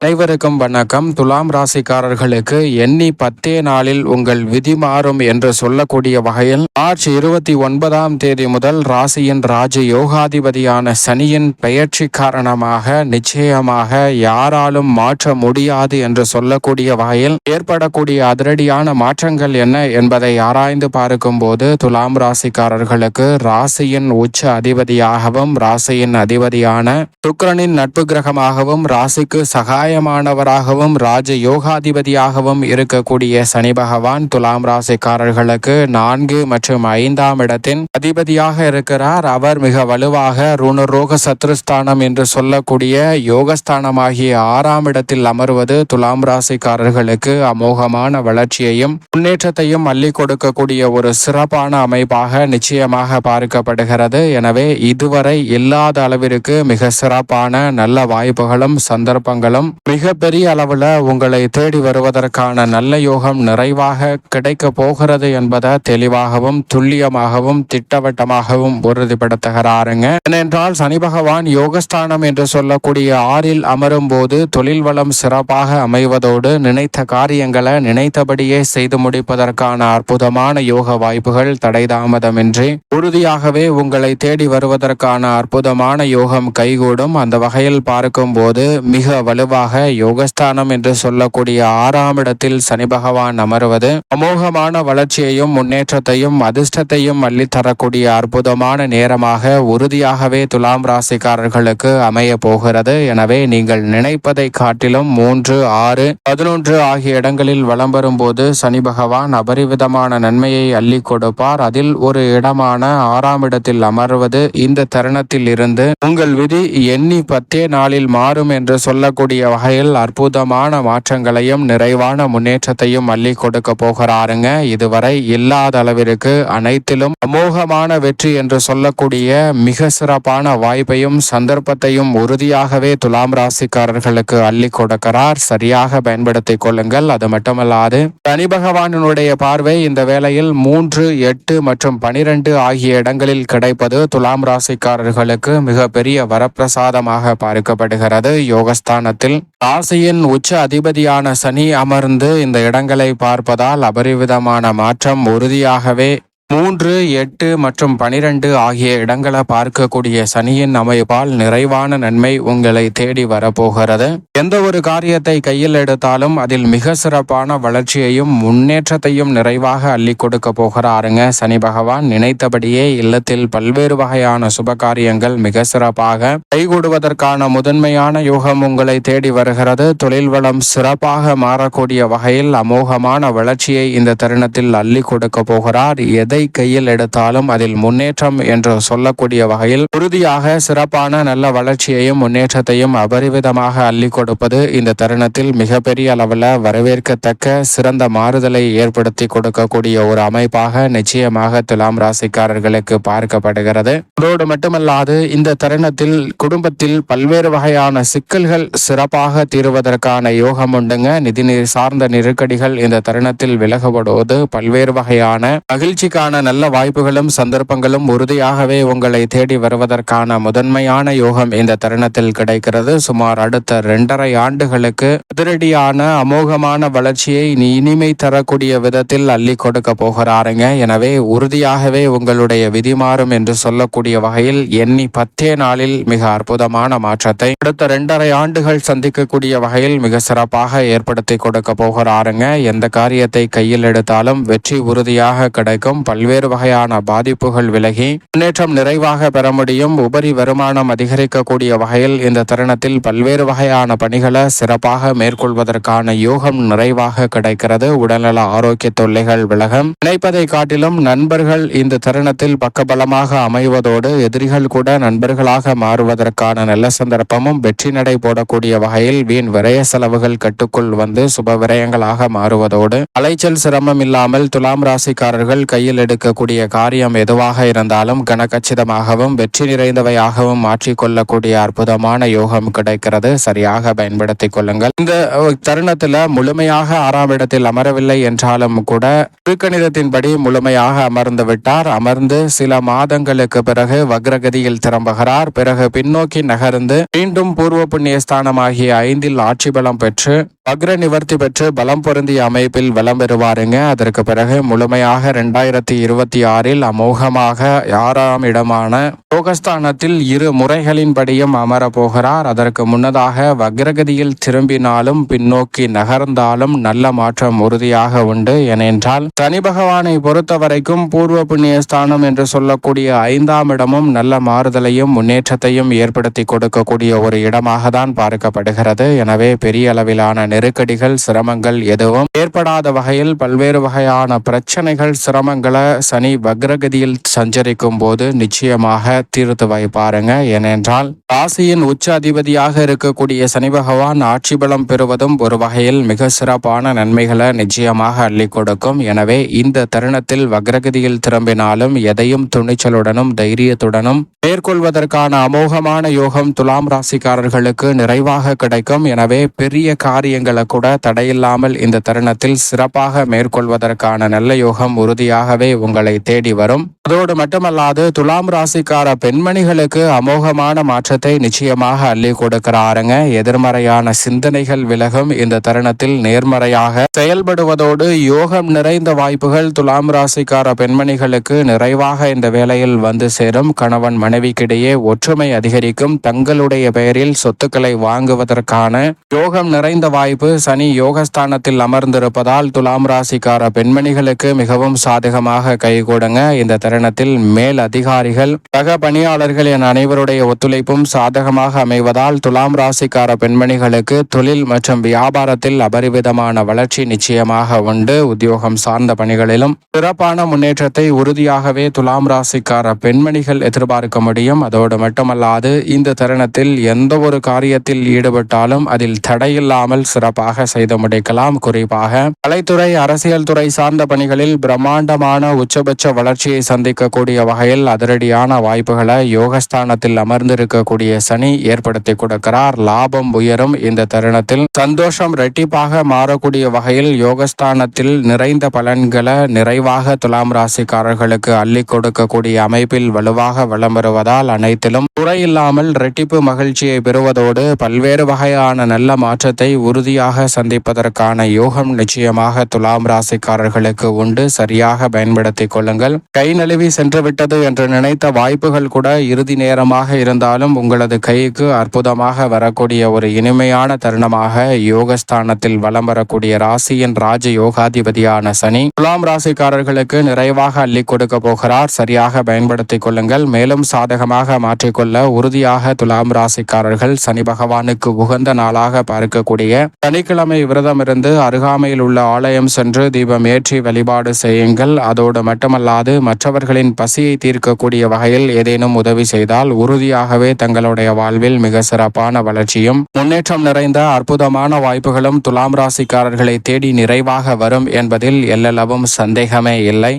அனைவருக்கும் வணக்கம். துலாம் ராசிக்காரர்களுக்கு எண்ணி பத்தே நாளில் உங்கள் விதி மாறும் என்று சொல்லக்கூடிய வகையில் மார்ச் இருபத்தி ஒன்பதாம் தேதி முதல் ராசியின் ராஜ யோகாதிபதியான சனியின் பெயர்ச்சி காரணமாக நிச்சயமாக யாராலும் மாற்ற முடியாது என்று சொல்லக்கூடிய வகையில் ஏற்படக்கூடிய அதிரடியான மாற்றங்கள் என்ன என்பதை ஆராய்ந்து பார்க்கும் போது துலாம் ராசிக்காரர்களுக்கு ராசியின் உச்ச அதிபதியாகவும் ராசியின் அதிபதியான சுக்கரனின் நட்பு கிரகமாகவும் ராசிக்கு நியாயமானவராகவும் ராஜ யோகாதிபதியாகவும் இருக்கக்கூடிய சனி பகவான் துலாம் ராசிக்காரர்களுக்கு நான்கு மற்றும் ஐந்தாம் இடத்தின் அதிபதியாக இருக்கிறார். அவர் மிக வலுவாக ருணரோக சத்ருஸ்தானம் என்று சொல்லக்கூடிய யோகஸ்தானமாகிய ஆறாம் இடத்தில் அமர்வது துலாம் ராசிக்காரர்களுக்கு அமோகமான வளர்ச்சியையும் முன்னேற்றத்தையும் அள்ளி கொடுக்கக்கூடிய ஒரு சிறப்பான அமைப்பாக நிச்சயமாக பார்க்கப்படுகிறது. எனவே இதுவரை இல்லாத அளவிற்கு மிக சிறப்பான நல்ல வாய்ப்புகளும் சந்தர்ப்பங்களும் மிகப்பெரிய அளவில் அளவுல உங்களை தேடி வருவதற்கான நல்ல யோகம் நிறைவாக கிடைக்க போகிறது என்பதை தெளிவாகவும் துல்லியமாகவும் திட்டவட்டமாகவும் உறுதிப்படுத்துகிறாருங்க. ஏனென்றால் சனி பகவான் யோகஸ்தானம் என்று சொல்லக்கூடிய ஆறில் அமரும் போது தொழில் வளம் சிறப்பாக அமைவதோடு நினைத்த காரியங்களை நினைத்தபடியே செய்து முடிப்பதற்கான அற்புதமான யோக வாய்ப்புகள் தடைதாமதமின்றி உறுதியாகவே உங்களை தேடி வருவதற்கான அற்புதமான யோகம் கைகூடும். அந்த வகையில் பார்க்கும்போது மிக வலுவாக யோகஸ்தானம் என்று சொல்லக்கூடிய ஆறாம் இடத்தில் சனி பகவான் அமர்வது அமோகமான வளர்ச்சியையும் முன்னேற்றத்தையும் அதிர்ஷ்டத்தையும் அள்ளித்தரக்கூடிய அற்புதமான நேரமாக உறுதியாகவே துலாம் ராசிக்காரர்களுக்கு அமைய போகிறது. எனவே நீங்கள் நினைப்பதை காட்டிலும் மூன்று ஆறு பதினொன்று ஆகிய இடங்களில் வலம் வரும்போது சனி பகவான் அபரிவிதமான நன்மையை அள்ளி கொடுப்பார். அதில் ஒரு இடமான ஆறாம் இடத்தில் அமர்வது இந்த தருணத்தில் இருந்து உங்கள் விதி எண்ணி பத்தே நாளில் மாறும் என்று சொல்லக்கூடிய வகையில் அற்புதமான மாற்றங்களையும் நிறைவான முன்னேற்றத்தையும் அள்ளி கொடுக்க போகிறாருங்க. இதுவரை இல்லாத அளவிற்கு அனைத்திலும் அமோகமான வெற்றி என்று சொல்லக்கூடிய மிக சிறப்பான வாய்ப்பையும் சந்தர்ப்பத்தையும் உறுதியாகவே துலாம் ராசிக்காரர்களுக்கு அள்ளி கொடுக்கிறார். சரியாக பயன்படுத்திக் கொள்ளுங்கள். அது மட்டுமல்லாது சனி பகவானினுடைய பார்வை இந்த வேளையில் மூன்று எட்டு மற்றும் பனிரெண்டு ஆகிய இடங்களில் கிடைப்பது துலாம் ராசிக்காரர்களுக்கு மிக பெரிய வரப்பிரசாதமாக பார்க்கப்படுகிறது. யோகஸ்தானத்தில் ராசியின் உச்ச அதிபதியான சனி அமர்ந்து இந்த இடங்களை பார்ப்பதால் அபரிவிதமான மாற்றம் உறுதியாகவே மூன்று எட்டு மற்றும் பனிரெண்டு ஆகிய இடங்களை பார்க்கக்கூடிய சனியின் அமைப்பால் நிறைவான நன்மை உங்களை தேடி வரப்போகிறது. எந்த ஒரு காரியத்தை கையில் எடுத்தாலும் அதில் மிக சிறப்பான வளர்ச்சியையும் முன்னேற்றத்தையும் நிறைவாக அள்ளி கொடுக்க போகிறாருங்க சனி பகவான். நினைத்தபடியே இல்லத்தில் பல்வேறு வகையான சுப காரியங்கள் மிக சிறப்பாக கைகூடுவதற்கான முதன்மையான யோகம் உங்களை தேடி வருகிறது. தொழில் வளம் சிறப்பாக மாறக்கூடிய வகையில் அமோகமான வளர்ச்சியை இந்த தருணத்தில் அள்ளி கொடுக்க போகிறார். எதை எதை கையில் எடுத்தாலும் அதில் முன்னேற்றம் என்று சொல்லக்கூடிய வகையில் உறுதியாக சிறப்பான நல்ல வளர்ச்சியையும் முன்னேற்றத்தையும் அபரிவிதமாக அள்ளி கொடுப்பது இந்த தருணத்தில் மிகப்பெரிய அளவில் வரவேற்கத்தக்க சிறந்த மாறுதலை ஏற்படுத்தி கொடுக்கக்கூடிய ஒரு அமைப்பாக நிச்சயமாக துலாம் ராசிக்காரர்களுக்கு பார்க்கப்படுகிறது. அதோடு மட்டுமல்லாது இந்த தருணத்தில் குடும்பத்தில் பல்வேறு வகையான சிக்கல்கள் சிறப்பாக தீர்வதற்கான யோகம் உண்டுங்க. நிதி சார்ந்த நெருக்கடிகள் இந்த தருணத்தில் விலகப்படுவது பல்வேறு வகையான மகிழ்ச்சிக்கான அதற்கான நல்ல வாய்ப்புகளும் சந்தர்ப்பங்களும் உறுதியாகவே உங்களை தேடி வருவதற்கான முதன்மையான யோகம் இந்த தருணத்தில் கிடைக்கிறது. சுமார் அடுத்த இரண்டரை ஆண்டுகளுக்கு அதிரடியான அமோகமான வளர்ச்சியை இனிமை தரக்கூடிய விதத்தில் அள்ளி கொடுக்க போகிறாருங்க. எனவே உறுதியாகவே உங்களுடைய விதி மாறும் என்று சொல்லக்கூடிய வகையில் எண்ணி பத்தே நாளில் மிக அற்புதமான மாற்றத்தை அடுத்த இரண்டரை ஆண்டுகள் சந்திக்கக்கூடிய வகையில் மிக சிறப்பாக ஏற்படுத்தி கொடுக்க போகிறாருங்க. எந்த காரியத்தை கையில் எடுத்தாலும் வெற்றி உறுதியாக கிடைக்கும். பல பல்வேறு வகையான பாதிப்புகள் விலகி முன்னேற்றம் நிறைவாக பெற முடியும் உபரி வருமானம் அதிகரிக்கக்கூடிய வகையில் இந்த தருணத்தில் பல்வேறு வகையான பணிகளை சிறப்பாக மேற்கொள்வதற்கான யோகம் நிறைவாக கிடைக்கிறது. உடல்நல ஆரோக்கிய தொல்லைகள் விலகம். நினைப்பதை காட்டிலும் நண்பர்கள் இந்த தருணத்தில் பக்கபலமாக அமைவதோடு எதிரிகள் கூட நண்பர்களாக மாறுவதற்கான நல்ல சந்தர்ப்பமும் வெற்றி நடை போடக்கூடிய வகையில் வீண் விரய செலவுகள் கட்டுக்குள் வந்து சுப விரயங்களாக மாறுவதோடு அலைச்சல் சிரமம் இல்லாமல் துலாம் ராசிக்காரர்கள் கையில் கையில் எடுக்கக்கூடிய காரியம் எதுவாக இருந்தாலும் கனகச்சிதமாகவும் வெற்றி நிறைந்தவையாகவும் மாற்றிக்கொள்ளக்கூடிய அற்புதமான யோகம் கிடைக்கிறது. சரியாக பயன்படுத்தி கொள்ளுங்கள். இந்த தருணத்துல முழுமையாக ஆறாம் இடத்தில் அமரவில்லை என்றாலும் கூட திருக்கணிதத்தின்படி முழுமையாக அமர்ந்து விட்டார். அமர்ந்து சில மாதங்களுக்கு பிறகு வக்ரகதியில் திரும்புகிறார். பிறகு பின்னோக்கி நகர்ந்து மீண்டும் பூர்வ புண்ணிய ஸ்தானமாகிய ஐந்தில் ஆட்சி பலம் பெற்று வக்ர நிவர்த்தி பெற்று பலம் பொருந்திய அமைப்பில் வலம் பெறுவாருங்க. அதற்கு பிறகு முழுமையாக இரண்டாயிரத்தி இருபத்தி ஆறில் அமோகமாக ஆறாம் இடமான யோகஸ்தானத்தில் இரு முறைகளின்படியும் அமர போகிறார் அதற்கு முன்னதாக வக்ரகதியில் திரும்பினாலும் பின்னோக்கி நகர்ந்தாலும் நல்ல மாற்றம் உறுதியாக உண்டு ஏனென்றால் சனி பகவானை பொறுத்த வரைக்கும் பூர்வ புண்ணிய ஸ்தானம் என்று சொல்லக்கூடிய ஐந்தாம் இடமும் நல்ல மாறுதலையும் முன்னேற்றத்தையும் ஏற்படுத்தி கொடுக்கக்கூடிய ஒரு இடமாக தான் பார்க்கப்படுகிறது. எனவே பெரிய அளவிலான நெருக்கடிகள் சிரமங்கள் எதுவும் ஏற்படாத வகையில் பல்வேறு வகையான பிரச்சனைகள் சிரமங்களை சனி வக்ரகதியில் சஞ்சரிக்கும் போது நிச்சயமாக தீர்த்து வைப்பாருங்க ஏனென்றால் ராசியின் உச்ச அதிபதியாக இருக்கக்கூடிய சனி பகவான் ஆட்சி பலம் பெறுவதும் ஒரு வகையில் மிக சிறப்பான நன்மைகளை நிச்சயமாக அள்ளி கொடுக்கும். எனவே இந்த தருணத்தில் வக்ரகதியில் திரும்பினாலும் எதையும் துணிச்சலுடனும் தைரியத்துடனும் மேற்கொள்வதற்கான அமோகமான யோகம் துலாம் ராசிக்காரர்களுக்கு நிறைவாக கிடைக்கும். எனவே பெரிய காரியங்களை கூட தடையில்லாமல் இந்த தருணத்தில் சிறப்பாக மேற்கொள்வதற்கான நல்ல யோகம் உறுதியாகவே உங்களை தேடி வரும். அதோடு மட்டுமல்லாது துலாம் ராசிக்கார பெண்மணிகளுக்கு அமோகமான மாற்றத்தை நிச்சயமாக அள்ளி கொடுக்கிறாருங்க. எதிர்மறையான சிந்தனைகள் விலகும் இந்த தருணத்தில் நேர்மறையாக செயல்படுவதோடு யோகம் நிறைந்த வாய்ப்புகள் துலாம் ராசிக்கார பெண்மணிகளுக்கு நிறைவாக இந்த வேளையில் வந்து சேரும். கணவன் மனைவிக்கிடையே ஒற்றுமை அதிகரிக்கும். தங்களுடைய பெயரில் சொத்துக்களை வாங்குவதற்கான யோகம் நிறைந்த வாய்ப்பு சனி யோகஸ்தானத்தில் அமர்ந்திருப்பதால் துலாம் ராசிக்கார பெண்மணிகளுக்கு மிகவும் சாதகமாக கைகூடுங்க இந்த தருணத்தில் மேல் அதிகாரிகள் சக பணியாளர்கள் என அனைவருடைய ஒத்துழைப்பும் சாதகமாக அமைவதால் துலாம் ராசிக்கார பெண்மணிகளுக்கு தொழில் மற்றும் வியாபாரத்தில் அபரிவிதமான வளர்ச்சி நிச்சயமாக உண்டு. உத்தியோகம் சார்ந்த பணிகளிலும் சிறப்பான முன்னேற்றத்தை உறுதியாகவே துலாம் ராசிக்கார பெண்மணிகள் எதிர்பார்க்க முடியும். அதோடு மட்டுமல்லாது இந்த தருணத்தில் எந்த ஒரு காரியத்தில் ஈடுபட்டாலும் அதில் தடையில்லாமல் சிறப்பாக செய்து முடிக்கலாம். குறிப்பாக கலைத்துறை அரசியல் துறை சார்ந்த பணிகளில் பிரம்மாண்டமான உச்சபட்ச வளர்ச்சியை சந்திக்கக்கூடிய வகையில் அதிரடியான வாய்ப்புகளை யோகஸ்தானத்தில் அமர்ந்திருக்கக்கூடிய சனி ஏற்படுத்தி கொடுக்கிறார். லாபம் உயரும் இந்த தருணத்தில். சந்தோஷம் ரெட்டிப்பாக மாறக்கூடிய வகையில் யோகஸ்தானத்தில் நிறைந்த பலன்களை நிறைவாக துலாம் ராசிக்காரர்களுக்கு அள்ளி கொடுக்கக்கூடிய அமைப்பில் வலுவாக வளம் வருவதால் அனைத்திலும் குறையில்லாமல் ரெட்டிப்பு மகிழ்ச்சியை பெறுவதோடு பல்வேறு வகையான நல்ல மாற்றத்தை உறுதியாக சந்திப்பதற்கான யோகம் நிச்சயமாக துலாம் ராசிக்காரர்களுக்கு உண்டு. சரியாக பயன்படுத்த பயன்படுத்திக் கொள்ளுங்கள் கை நழுவி சென்றுவிட்டது என்று நினைத்த வாய்ப்புகள் கூட இறுதி நேரமாக இருந்தாலும் உங்களது கைக்கு அற்புதமாக வரக்கூடிய ஒரு இனிமையான தருணமாக யோகஸ்தானத்தில் வலம் வரக்கூடிய ராசியின் ராஜ யோகாதிபதியான சனி துலாம் ராசிக்காரர்களுக்கு நிறைவாக அள்ளி கொடுக்க போகிறார். சரியாக பயன்படுத்திக் கொள்ளுங்கள். மேலும் சாதகமாக மாற்றிக்கொள்ள உறுதியாக துலாம் ராசிக்காரர்கள் சனி பகவானுக்கு உகந்த நாளாக பார்க்கக்கூடிய சனிக்கிழமை விரதம் இருந்து அருகாமையில் உள்ள ஆலயம் சென்று தீபம் ஏற்றி வழிபாடு செய்யுங்கள். அதோடு மட்டுமல்லாது மற்றவர்களின் பசியை தீர்க்கக்கூடிய வகையில் ஏதேனும் உதவி செய்தால் உறுதியாகவே தங்களுடைய வாழ்வில் மிக சிறப்பான வளர்ச்சியும் முன்னேற்றம் நிறைந்த அற்புதமான வாய்ப்புகளும் துலாம் ராசிக்காரர்களை தேடி நிறைவாக வரும் என்பதில் எல்லளவும் சந்தேகமே இல்லை.